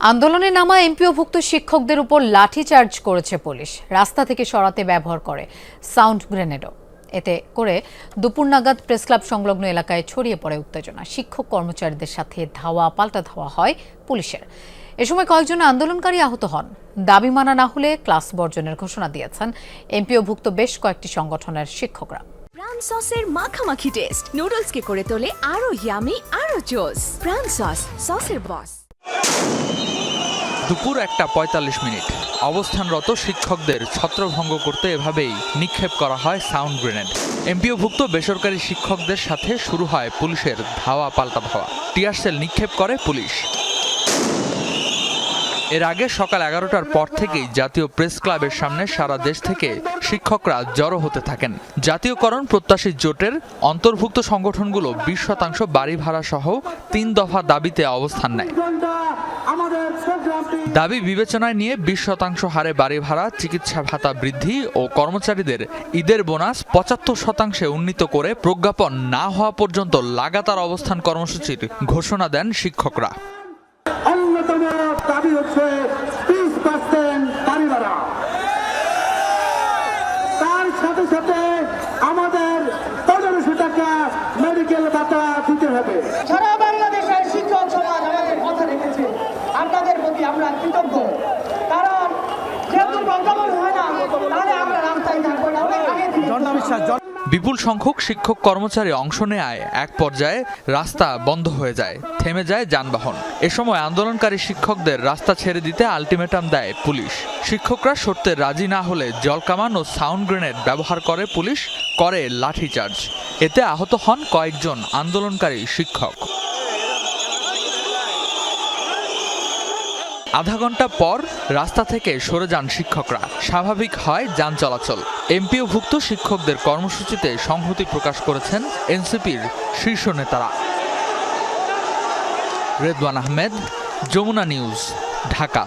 আন্দোলনে নামা এমপিওভুক্ত শিক্ষকদের উপর লাঠিচার্জ করেছে পুলিশ। রাস্তা থেকে সরাতে ব্যবহার করে সাউন্ড গ্রেনেডও। এতে করে দুপুর নাগাদ প্রেস ক্লাব সংলগ্ন এলাকায় ছড়িয়ে পড়ে উত্তেজনা। শিক্ষক কর্মচারীদের সাথে ধাওয়া, পাল্টা ধাওয়া হয় পুলিশের। এ সময় কয়েকজন আন্দোলনকারী আহত হন। দাবি মানা না হলে ক্লাস বর্জনের ঘোষণা দিয়েছেন এমপিওভুক্ত বেশ কয়েকটি সংগঠনের শিক্ষকরা। প্রাণ সসের মাখামাখি টেস্ট। নুডলসকে করে তোলে আরও ইয়ামি আরও জোস প্রাণ সস, সসের বস দুপুর একটা পঁয়তাল্লিশ মিনিট। অবস্থানরত শিক্ষকদের ছত্রভঙ্গ করতে এভাবেই নিক্ষেপ করা হয় সাউন্ড গ্রেনেড। এমপিওভুক্ত বেসরকারি শিক্ষকদের সাথে শুরু হয় পুলিশের ধাওয়া পাল্টা ধাওয়া। টিয়ার সেল নিক্ষেপ করে পুলিশ। এর আগে সকাল এগারোটার পর থেকেই জাতীয় প্রেস ক্লাবের সামনে সারা দেশ থেকে শিক্ষকরা জড়ো হতে থাকেন। জাতীয়করণ প্রত্যাশী জোটের অন্তর্ভুক্ত সংগঠনগুলো বিশ শতাংশ বাড়ি ভাড়া সহ তিন দফা দাবিতে অবস্থান নেয়। দাবি বিবেচনায় নিয়ে বিশ শতাংশ হারে বাড়ি ভাড়া, চিকিৎসা ভাতা বৃদ্ধি ও কর্মচারীদের ঈদের বোনাস পঁচাত্তর শতাংশে উন্নীত করে প্রজ্ঞাপন না হওয়া পর্যন্ত লাগাতার অবস্থান কর্মসূচির ঘোষণা দেন শিক্ষকরা অন্যতম দাবি হচ্ছে বিশ পার্সেন্ট বাড়ি ভাড়া তার সাথে সাথে আমাদের পনেরোশো টাকা মেডিকেল ভাতা দিতে হবে। সারা বাংলাদেশের শিক্ষক সমাজ আমাদের কথা রেখেছে। আপনাদের প্রতি আমরা কৃতজ্ঞ। কারণ যেহেতু প্রজ্ঞাপন হয় না তাহলে আমরা রাস্তায় থাকব না। অনেক আগে বিপুল সংখ্যক শিক্ষক কর্মচারী অংশ নেয় এক পর্যায়ে রাস্তা বন্ধ হয়ে যায়, থেমে যায় যানবাহন। এ সময় আন্দোলনকারী শিক্ষকদের রাস্তা ছেড়ে দিতে আলটিমেটাম দেয় পুলিশ। শিক্ষকরা সরতে রাজি না হলে জলকামান ও সাউন্ড গ্রেনেড ব্যবহার করে পুলিশ, করে লাঠিচার্জ। এতে আহত হন কয়েকজন আন্দোলনকারী শিক্ষক। আধা ঘণ্টা পর রাস্তা থেকে সরে যান শিক্ষকরা। স্বাভাবিক হয় যান চলাচল। এমপিওভুক্ত শিক্ষকদের কর্মসূচিতে সংহতি প্রকাশ করেছেন এনসিপির শীর্ষ নেতারা। রেদওয়ান আহমেদ, যমুনা নিউজ, ঢাকা।